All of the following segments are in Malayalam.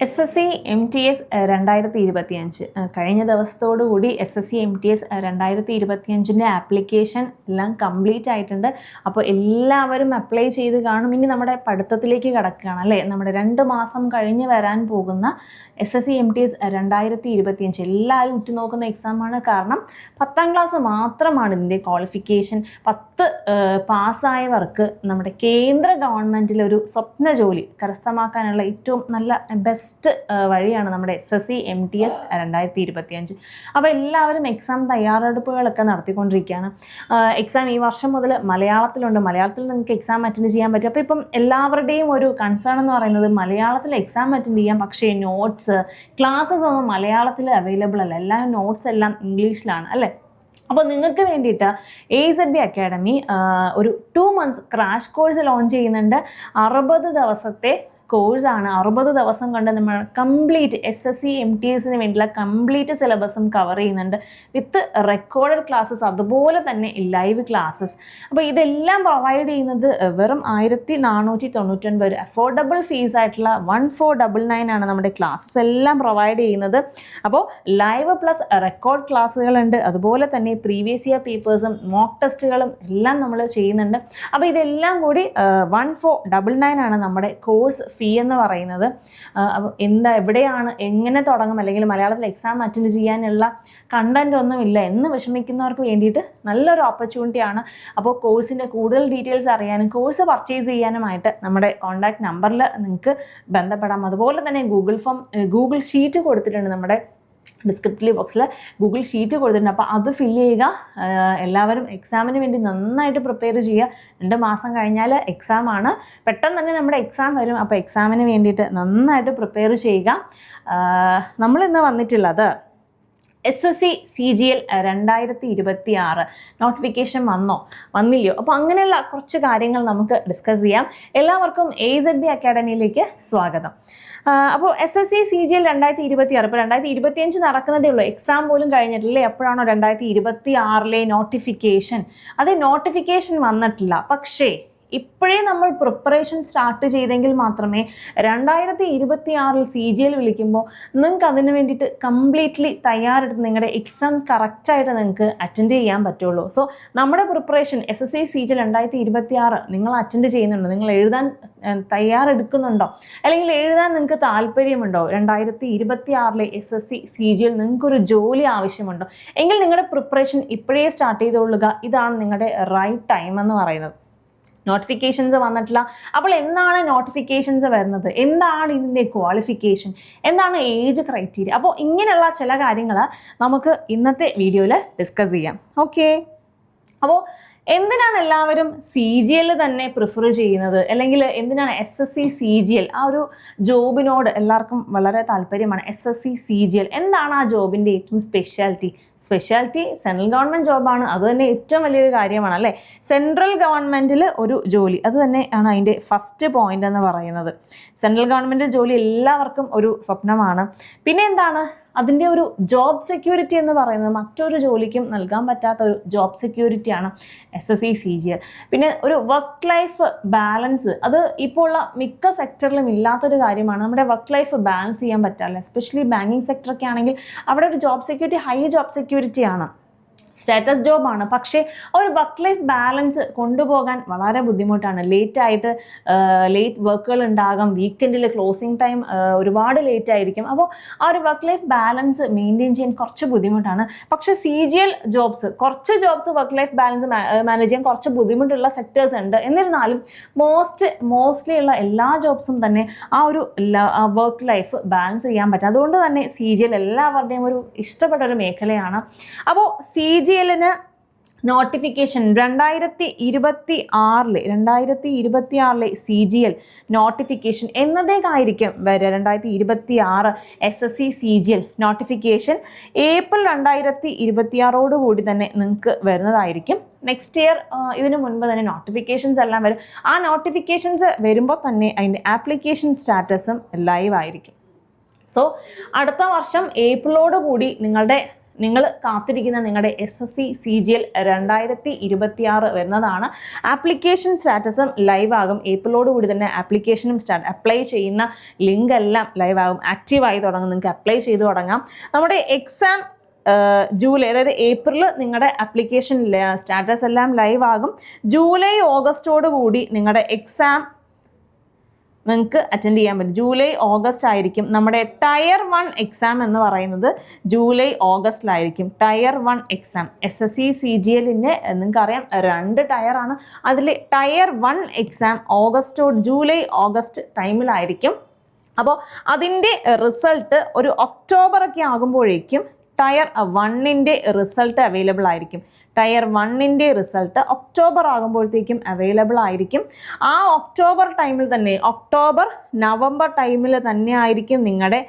S S C M T S രണ്ടായിരത്തി ഇരുപത്തി അഞ്ച് കഴിഞ്ഞ ദിവസത്തോടുകൂടി S S C M T S രണ്ടായിരത്തി ഇരുപത്തി അഞ്ചിന്റെ ആപ്ലിക്കേഷൻ എല്ലാം കംപ്ലീറ്റ് ആയിട്ടുണ്ട്. അപ്പോൾ എല്ലാവരും അപ്ലൈ ചെയ്ത് കാണും. ഇനി നമ്മുടെ പഠിത്തത്തിലേക്ക് കിടക്കുകയാണ് അല്ലേ? നമ്മുടെ രണ്ട് മാസം കഴിഞ്ഞ് വരാൻ പോകുന്ന S S C M T S രണ്ടായിരത്തി ഇരുപത്തി അഞ്ച് എല്ലാവരും ഉറ്റുനോക്കുന്ന എക്സാമാണ്. കാരണം പത്താം ക്ലാസ് മാത്രമാണ് ഇതിന്റെ ക്വാളിഫിക്കേഷൻ. പത്ത് പാസ്സായവർക്ക് നമ്മുടെ കേന്ദ്ര ഗവൺമെന്റിലൊരു സ്വപ്ന ജോലി കരസ്ഥമാക്കാനുള്ള ഏറ്റവും നല്ല ബെസ്റ്റ് വഴിയാണ് നമ്മുടെ S S C M T S രണ്ടായിരത്തി ഇരുപത്തി അഞ്ച് അപ്പോൾ എല്ലാവരും എക്സാം തയ്യാറെടുപ്പുകളൊക്കെ നടത്തിക്കൊണ്ടിരിക്കുകയാണ്. എക്സാം ഈ വർഷം മുതൽ മലയാളത്തിലുണ്ട്. മലയാളത്തിൽ നിങ്ങൾക്ക് എക്സാം അറ്റൻഡ് ചെയ്യാൻ പറ്റും. അപ്പോൾ ഇപ്പം എല്ലാവരുടെയും ഒരു കൺസേൺ എന്ന് പറയുന്നത് മലയാളത്തിൽ എക്സാം അറ്റൻഡ് ചെയ്യാം. പക്ഷേ നോട്ട്സ് ക്ലാസ്സസ് ഒന്നും മലയാളത്തിൽ അവൈലബിൾ അല്ല. എല്ലാ നോട്ട്സ് എല്ലാം ഇംഗ്ലീഷിലാണ് അല്ലേ? അപ്പോൾ നിങ്ങൾക്ക് വേണ്ടിയിട്ട് എ സെഡ് ബി അക്കാഡമി ഒരു two months crash course launch ചെയ്യുന്നുണ്ട്. അറുപത് ദിവസത്തെ കോഴ്സാണ് അറുപത് ദിവസം കൊണ്ട് നമ്മൾ complete S S C M T എസിന് വേണ്ടിയുള്ള കംപ്ലീറ്റ് സിലബസും കവർ ചെയ്യുന്നുണ്ട്. വിത്ത് റെക്കോർഡഡ് ക്ലാസ്സസ് അതുപോലെ തന്നെ ലൈവ് ക്ലാസ്സസ് അപ്പോൾ ഇതെല്ലാം പ്രൊവൈഡ് ചെയ്യുന്നത് വെറും ആയിരത്തി നാനൂറ്റി തൊണ്ണൂറ്റൊൻപത് ഒരു അഫോർഡബിൾ ഫീസ് ആയിട്ടുള്ള വൺ ഫോർ ഡബിൾ നയൻ ആണ് നമ്മുടെ ക്ലാസ്സസ് എല്ലാം പ്രൊവൈഡ് ചെയ്യുന്നത്. അപ്പോൾ ലൈവ് പ്ലസ് റെക്കോർഡ് ക്ലാസ്സുകളുണ്ട് അതുപോലെ തന്നെ പ്രീവിയസ് ഇയർ പേപ്പേഴ്സും മോക്ക് ടെസ്റ്റുകളും എല്ലാം നമ്മൾ ചെയ്യുന്നുണ്ട്. അപ്പോൾ ഇതെല്ലാം കൂടി വൺ ഫോർ ഡബിൾ നയൻ ആണ് നമ്മുടെ കോഴ്സ് ഫീ എന്ന് പറയുന്നത് എന്താ എവിടെയാണ് എങ്ങനെ തുടങ്ങും അല്ലെങ്കിൽ മലയാളത്തിൽ എക്സാം അറ്റൻഡ് ചെയ്യാനുള്ള കണ്ടന്റ് ഒന്നുമില്ല എന്ന് വിഷമിക്കുന്നവർക്ക് വേണ്ടിയിട്ട് നല്ലൊരു ഓപ്പർച്യൂണിറ്റിയാണ് അപ്പോൾ കോഴ്സിന്റെ കൂടുതൽ ഡീറ്റെയിൽസ് അറിയാനും കോഴ്സ് പർച്ചേസ് ചെയ്യാനുമായിട്ട് നമ്മുടെ കോൺടാക്ട് നമ്പറിൽ നിങ്ങൾക്ക് ബന്ധപ്പെടാം. അതുപോലെ തന്നെ ഗൂഗിൾ ഫോം ഗൂഗിൾ ഷീറ്റ് കൊടുത്തിട്ടുണ്ട് നമ്മുടെ ഡിസ്ക്രിപ്റ്റീവ് ബോക്സിൽ ഗൂഗിൾ ഷീറ്റ് കൊടുത്തിട്ടുണ്ട്. അപ്പോൾ അത് ഫില്ല് ചെയ്യുക. എല്ലാവരും എക്സാമിന് വേണ്ടി നന്നായിട്ട് പ്രിപ്പയർ ചെയ്യുക. രണ്ട് മാസം കഴിഞ്ഞാൽ എക്സാമാണ് പെട്ടെന്ന് തന്നെ നമ്മുടെ എക്സാം വരും. അപ്പോൾ എക്സാമിന് വേണ്ടിയിട്ട് നന്നായിട്ട് പ്രിപ്പയർ ചെയ്യുക. നമ്മളിന്ന് വന്നിട്ടുള്ളത് S S C C G L രണ്ടായിരത്തി ഇരുപത്തി ആറ് നോട്ടിഫിക്കേഷൻ വന്നോ? വന്നില്ലയോ? അപ്പോൾ അങ്ങനെയുള്ള കുറച്ച് കാര്യങ്ങൾ നമുക്ക് ഡിസ്കസ് ചെയ്യാം. എല്ലാവർക്കും എ സെഡ് ബി അക്കാഡമിയിലേക്ക് സ്വാഗതം. അപ്പോൾ S S C C G L രണ്ടായിരത്തി ഇരുപത്തി ആറ് ഇപ്പോൾ രണ്ടായിരത്തി ഇരുപത്തി അഞ്ച് നടക്കുന്നതേ ഉള്ളൂ. എക്സാം പോലും കഴിഞ്ഞിട്ടില്ലേ. എപ്പോഴാണോ രണ്ടായിരത്തി ഇരുപത്തി ആറിലെ നോട്ടിഫിക്കേഷൻ അത് നോട്ടിഫിക്കേഷൻ വന്നിട്ടില്ല. പക്ഷേ ഇപ്പോഴേ നമ്മൾ പ്രിപ്പറേഷൻ സ്റ്റാർട്ട് ചെയ്തെങ്കിൽ മാത്രമേ രണ്ടായിരത്തി ഇരുപത്തി ആറിൽ സി ജി എൽ വിളിക്കുമ്പോൾ നിങ്ങൾക്ക് അതിന് വേണ്ടിയിട്ട് കംപ്ലീറ്റ്ലി തയ്യാറെടുത്ത് നിങ്ങളുടെ എക്സാം കറക്റ്റായിട്ട് നിങ്ങൾക്ക് അറ്റൻഡ് ചെയ്യാൻ പറ്റുള്ളൂ. സോ നമ്മുടെ preparation S S C C G രണ്ടായിരത്തി ഇരുപത്തി ആറ് നിങ്ങൾ അറ്റൻഡ് ചെയ്യുന്നുണ്ടോ? നിങ്ങൾ എഴുതാൻ തയ്യാറെടുക്കുന്നുണ്ടോ? അല്ലെങ്കിൽ എഴുതാൻ നിങ്ങൾക്ക് താല്പര്യമുണ്ടോ? രണ്ടായിരത്തി ഇരുപത്തി ആറിലെ S S C C G L നിങ്ങൾക്കൊരു ജോലി ആവശ്യമുണ്ടോ? എങ്കിൽ നിങ്ങളുടെ പ്രിപ്പറേഷൻ ഇപ്പോഴേ സ്റ്റാർട്ട് ചെയ്തുകൊള്ളുക ഇതാണ് നിങ്ങളുടെ റൈറ്റ് ടൈം എന്ന് പറയുന്നത്. നോട്ടിഫിക്കേഷൻസ് വന്നിട്ടില്ല. അപ്പോൾ എന്താണ് നോട്ടിഫിക്കേഷൻസ് വരുന്നത്? എന്താണ് ഇതിന്റെ ക്വാളിഫിക്കേഷൻ എന്താണ് ഏജ് ക്രൈറ്റീരിയ അപ്പോൾ ഇങ്ങനെയുള്ള ചില കാര്യങ്ങൾ നമുക്ക് ഇന്നത്തെ വീഡിയോയിൽ ഡിസ്കസ് ചെയ്യാം. ഓക്കെ അപ്പോൾ എന്തിനാണ് എല്ലാവരും സി ജി എൽ തന്നെ പ്രിഫർ ചെയ്യുന്നത്? അല്ലെങ്കിൽ എന്തിനാണ് S S C C G L ആ ഒരു ജോബിനോട് എല്ലാവർക്കും വളരെ താല്പര്യമാണ് S S C C G L എന്താണ് ആ ജോബിന്റെ ഏറ്റവും സ്പെഷ്യാലിറ്റി സ്പെഷ്യാലിറ്റി സെൻട്രൽ ഗവൺമെന്റ് ജോബാണ് അത് തന്നെ ഏറ്റവും വലിയൊരു കാര്യമാണ് അല്ലേ? സെൻട്രൽ ഗവൺമെന്റിൽ ഒരു ജോലി. അത് തന്നെയാണ് അതിന്റെ ഫസ്റ്റ് പോയിന്റ് എന്ന് പറയുന്നത്. സെൻട്രൽ ഗവൺമെന്റ് ജോലി എല്ലാവർക്കും ഒരു സ്വപ്നമാണ്. പിന്നെ എന്താണ്? അതിന്റെ ഒരു ജോബ് സെക്യൂരിറ്റി എന്ന് പറയുന്നത് മറ്റൊരു ജോലിക്കും നൽകാൻ പറ്റാത്ത ഒരു job സെക്യൂരിറ്റിയാണ് S S C C G പിന്നെ ഒരു വർക്ക് ലൈഫ് ബാലൻസ് അത് ഇപ്പോൾ ഉള്ള മിക്ക സെക്ടറിലും ഇല്ലാത്തൊരു കാര്യമാണ്. നമ്മുടെ വർക്ക് ലൈഫ് ബാലൻസ് ചെയ്യാൻ പറ്റാറില്ല. എസ്പെഷ്യലി ബാങ്കിങ് സെക്ടറൊക്കെ ആണെങ്കിൽ അവിടെ ഒരു ജോബ് സെക്യൂരിറ്റി ഹൈ ജോബ് സെക്യൂരിറ്റിയാണ് സ്റ്റാറ്റസ് ജോബാണ് പക്ഷേ ഒരു വർക്ക് ലൈഫ് ബാലൻസ് കൊണ്ടുപോകാൻ വളരെ ബുദ്ധിമുട്ടാണ്. ലേറ്റ് ആയിട്ട് ലേറ്റ് വർക്കുകൾ ഉണ്ടാകാം. വീക്കെൻഡിൽ ക്ലോസിങ് ടൈം ഒരുപാട് ലേറ്റ് ആയിരിക്കും. അപ്പോൾ ആ ഒരു വർക്ക് ലൈഫ് ബാലൻസ് മെയിന്റെയിൻ ചെയ്യാൻ കുറച്ച് ബുദ്ധിമുട്ടാണ്. പക്ഷേ സി ജി എൽ ജോബ്സ് കുറച്ച് jobs work life balance manage ചെയ്യാൻ കുറച്ച് ബുദ്ധിമുട്ടുള്ള സെക്ടേഴ്സ് ഉണ്ട്. എന്നിരുന്നാലും മോസ്റ്റ് മോസ്റ്റ്ലി ഉള്ള എല്ലാ ജോബ്സും തന്നെ ആ ഒരു വർക്ക് ലൈഫ് ബാലൻസ് ചെയ്യാൻ പറ്റും. അതുകൊണ്ട് തന്നെ സി ജി എൽ എല്ലാവരുടെയും ഒരു ഇഷ്ടപ്പെട്ട ഒരു മേഖലയാണ്. അപ്പോൾ സി ജി എല്ലിന് നോട്ടിഫിക്കേഷൻ രണ്ടായിരത്തി ഇരുപത്തി ആറിലെ രണ്ടായിരത്തി ഇരുപത്തി ആറിലെ സി ജി എൽ നോട്ടിഫിക്കേഷൻ എന്നതേക്കായിരിക്കും വരിക. രണ്ടായിരത്തി ഇരുപത്തി ആറ് S S C C G L notification April രണ്ടായിരത്തി ഇരുപത്തി ആറോടുകൂടി തന്നെ നിങ്ങൾക്ക് വരുന്നതായിരിക്കും. നെക്സ്റ്റ് ഇയർ ഇതിനു മുൻപ് തന്നെ നോട്ടിഫിക്കേഷൻസ് എല്ലാം വരും. ആ നോട്ടിഫിക്കേഷൻസ് വരുമ്പോൾ തന്നെ അതിന്റെ ആപ്ലിക്കേഷൻ സ്റ്റാറ്റസും ലൈവ് ആയിരിക്കും. സോ അടുത്ത വർഷം ഏപ്രിലോട് കൂടി നിങ്ങളുടെ നിങ്ങൾ കാത്തിരിക്കുന്ന നിങ്ങളുടെ S S C C G L രണ്ടായിരത്തി ഇരുപത്തി ആറ് വരുന്നതാണ് ആപ്ലിക്കേഷൻ സ്റ്റാറ്റസും ലൈവ് ആകും. ഏപ്രിലോട് കൂടി തന്നെ ആപ്ലിക്കേഷനും സ്റ്റാർട്ട് അപ്ലൈ ചെയ്യുന്ന ലിങ്ക് എല്ലാം ലൈവ് ആകും ആക്റ്റീവായി തുടങ്ങും. നിങ്ങൾക്ക് അപ്ലൈ ചെയ്ത് തുടങ്ങാം. നമ്മുടെ എക്സാം ജൂലൈ അതായത് ഏപ്രിൽ നിങ്ങളുടെ ആപ്ലിക്കേഷൻ സ്റ്റാറ്റസ് എല്ലാം ലൈവ് ആകും. ജൂലൈ ഓഗസ്റ്റോട് കൂടി നിങ്ങളുടെ എക്സാം നിങ്ങൾക്ക് അറ്റൻഡ് ചെയ്യാൻ പറ്റും. ജൂലൈ ഓഗസ്റ്റ് ആയിരിക്കും. നമ്മുടെ ടയർ വൺ എക്സാം എന്ന് പറയുന്നത് July ഓഗസ്റ്റിലായിരിക്കും tier one exam S S C C G എല്ലിന്റെ നിങ്ങൾക്കറിയാം രണ്ട് ടയറാണ് അതിൽ tier one exam August July August ടൈമിലായിരിക്കും അപ്പോൾ അതിന്റെ റിസൾട്ട് ഒരു ഒക്ടോബർ ഒക്കെ ആകുമ്പോഴേക്കും ടയർ വണ്ണിന്റെ റിസൾട്ട് അവൈലബിൾ ആയിരിക്കും. ടയർ വണ്ണിന്റെ റിസൾട്ട് ഒക്ടോബർ ആകുമ്പോഴത്തേക്കും അവൈലബിൾ ആയിരിക്കും. ആ ഒക്ടോബർ ടൈമിൽ തന്നെ ഒക്ടോബർ നവംബർ ടൈമിൽ തന്നെ ആയിരിക്കും നിങ്ങളുടെ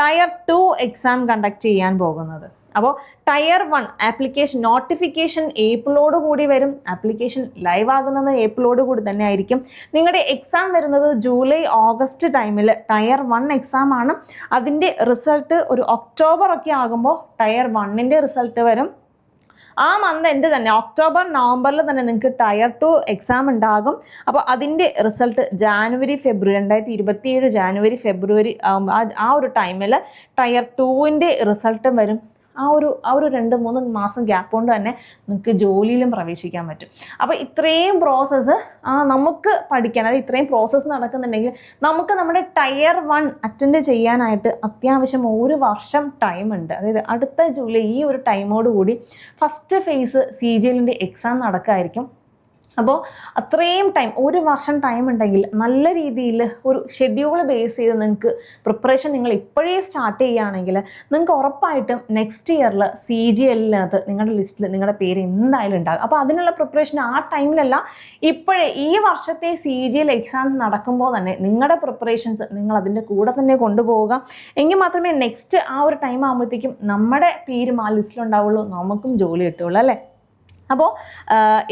ടയർ ടു എക്സാം കണ്ടക്ട് ചെയ്യാൻ പോകുന്നത്. അപ്പോൾ ടയർ വൺ ആപ്ലിക്കേഷൻ നോട്ടിഫിക്കേഷൻ ഏപ്രിലോട് കൂടി വരും. ആപ്ലിക്കേഷൻ ലൈവ് ആകുന്നത് ഏപ്രിലോട് കൂടി തന്നെ ആയിരിക്കും. നിങ്ങളുടെ എക്സാം വരുന്നത് ജൂലൈ ഓഗസ്റ്റ് ടൈമിൽ ടയർ വൺ എക്സാം ആണ്. അതിന്റെ റിസൾട്ട് ഒരു ഒക്ടോബർ ഒക്കെ ആകുമ്പോൾ ടയർ വണ്ണിന്റെ റിസൾട്ട് വരും. ആ മന്ത് എന്റെ തന്നെ ഒക്ടോബർ നവംബറിൽ തന്നെ നിങ്ങൾക്ക് ടയർ ടു എക്സാം ഉണ്ടാകും. അപ്പോൾ അതിന്റെ റിസൾട്ട് ജാനുവരി ഫെബ്രുവരി രണ്ടായിരത്തി ഇരുപത്തിയേഴ് ജാനുവരി ഫെബ്രുവരി ആ ഒരു ടൈമിൽ ടയർ ടുവിന്റെ റിസൾട്ടും വരും. ആ ഒരു ആ ഒരു രണ്ട് മൂന്ന് മാസം ഗ്യാപ്പ് കൊണ്ട് തന്നെ നിങ്ങൾക്ക് ജോലിയിലും പ്രവേശിക്കാൻ പറ്റും. അപ്പോൾ ഇത്രയും പ്രോസസ്സ് നമുക്ക് പഠിക്കാൻ അതായത് ഇത്രയും പ്രോസസ്സ് നടക്കുന്നുണ്ടെങ്കിൽ നമുക്ക് നമ്മുടെ ടയർ വൺ അറ്റൻഡ് ചെയ്യാനായിട്ട് അത്യാവശ്യം ഒരു വർഷം ടൈം ഉണ്ട്. അതായത് അടുത്ത ജൂലൈ ഈ ഒരു ടൈമോട് കൂടി ഫസ്റ്റ് ഫേസ് സി ജി എല്ലിന്റെ എക്സാം നടക്കായിരിക്കും. അപ്പോൾ അത്രയും ടൈം ഒരു വർഷം ടൈം ഉണ്ടെങ്കിൽ നല്ല രീതിയിൽ ഒരു ഷെഡ്യൂൾ ബേസ് ചെയ്ത് നിങ്ങൾക്ക് പ്രിപ്പറേഷൻ നിങ്ങൾ ഇപ്പോഴേ സ്റ്റാർട്ട് ചെയ്യുകയാണെങ്കിൽ നിങ്ങൾക്ക് ഉറപ്പായിട്ടും നെക്സ്റ്റ് ഇയറിൽ സി ജി എല്ലിനകത്ത് നിങ്ങളുടെ ലിസ്റ്റിൽ നിങ്ങളുടെ പേര് എന്തായാലും ഉണ്ടാകും. അപ്പോൾ അതിനുള്ള പ്രിപ്പറേഷൻ ആ ടൈമിലല്ല ഇപ്പോഴേ ഈ വർഷത്തെ സി ജി എൽ എക്സാം നടക്കുമ്പോൾ തന്നെ നിങ്ങളുടെ പ്രിപ്പറേഷൻസ് നിങ്ങൾ അതിന്റെ കൂടെ തന്നെ കൊണ്ടുപോവുക. എങ്കിൽ മാത്രമേ നെക്സ്റ്റ് ആ ഒരു ടൈം ആകുമ്പോഴത്തേക്കും നമ്മുടെ പേരും ആ ലിസ്റ്റിലുണ്ടാവുള്ളൂ നമുക്കും ജോലി കിട്ടുള്ളൂ അല്ലേ? അപ്പോൾ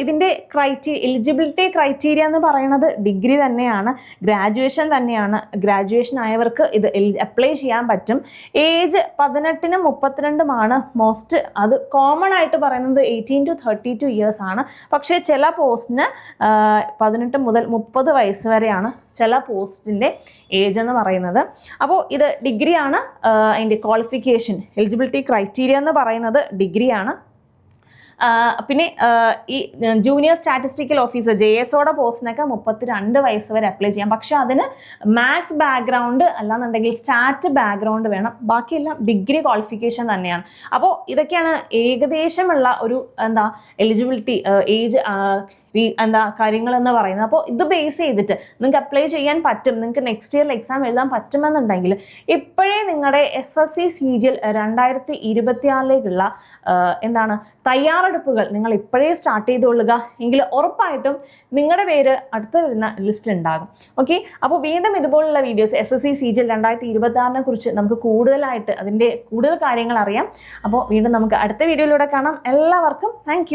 ഇതിന്റെ ക്രൈറ്റീരിയ എലിജിബിലിറ്റി ക്രൈറ്റീരിയ എന്ന് പറയുന്നത് ഡിഗ്രി തന്നെയാണ് ഗ്രാജുവേഷൻ തന്നെയാണ്. ഗ്രാജുവേഷൻ ആയവർക്ക് ഇത് അപ്ലൈ ചെയ്യാൻ പറ്റും. ഏജ് പതിനെട്ടിനും മുപ്പത്തിരണ്ടുമാണ്. മോസ്റ്റ് അത് കോമൺ ആയിട്ട് പറയുന്നത് eighteen to thirty two years ആണ്. പക്ഷേ ചില പോസ്റ്റിന് പതിനെട്ട് മുതൽ മുപ്പത് വയസ്സ് വരെയാണ് ചില പോസ്റ്റിന്റെ ഏജ് എന്ന് പറയുന്നത്. അപ്പോൾ ഇത് ഡിഗ്രിയാണ് അതിന്റെ ക്വാളിഫിക്കേഷൻ എലിജിബിലിറ്റി ക്രൈറ്റീരിയ എന്ന് പറയുന്നത് ഡിഗ്രിയാണ് പിന്നെ ഈ ജൂനിയർ സ്റ്റാറ്റിസ്റ്റിക്കൽ ഓഫീസർ ജെ എസോടെ പോസ്റ്റിനൊക്കെ മുപ്പത്തിരണ്ട് വയസ്സ് വരെ അപ്ലൈ ചെയ്യാം. പക്ഷേ അതിന് മാത്സ് ബാക്ക്ഗ്രൗണ്ട് അല്ലാന്നുണ്ടെങ്കിൽ സ്റ്റാറ്റ് ബാക്ക്ഗ്രൗണ്ട് വേണം. ബാക്കിയെല്ലാം ഡിഗ്രി ക്വാളിഫിക്കേഷൻ തന്നെയാണ്. അപ്പോൾ ഇതൊക്കെയാണ് ഏകദേശമുള്ള ഒരു എന്താ എലിജിബിലിറ്റി ഏജ് എന്താ കാര്യങ്ങൾ എന്ന് പറയുന്നത്. അപ്പോൾ ഇത് ബേസ് ചെയ്തിട്ട് നിങ്ങൾക്ക് അപ്ലൈ ചെയ്യാൻ പറ്റും. നിങ്ങൾക്ക് നെക്സ്റ്റ് ഇയറിൽ എക്സാം എഴുതാൻ പറ്റുമെന്നുണ്ടെങ്കിൽ ഇപ്പോഴേ നിങ്ങളുടെ S S C C G L രണ്ടായിരത്തി ഇരുപത്തിയാറിലേക്കുള്ള എന്താണ് തയ്യാറെടുപ്പുകൾ നിങ്ങൾ ഇപ്പോഴേ സ്റ്റാർട്ട് ചെയ്തുകൊള്ളുക. എങ്കിൽ ഉറപ്പായിട്ടും നിങ്ങളുടെ പേര് അടുത്ത് വരുന്ന ലിസ്റ്റ് ഉണ്ടാകും. ഓക്കെ അപ്പോൾ വീണ്ടും ഇതുപോലുള്ള videos S S C C G L രണ്ടായിരത്തി ഇരുപത്തിയാറിനെ കുറിച്ച് നമുക്ക് കൂടുതലായിട്ട് അതിന്റെ കൂടുതൽ കാര്യങ്ങൾ അറിയാം. അപ്പോൾ വീണ്ടും നമുക്ക് അടുത്ത വീഡിയോയിലൂടെ കാണാം. എല്ലാവർക്കും താങ്ക്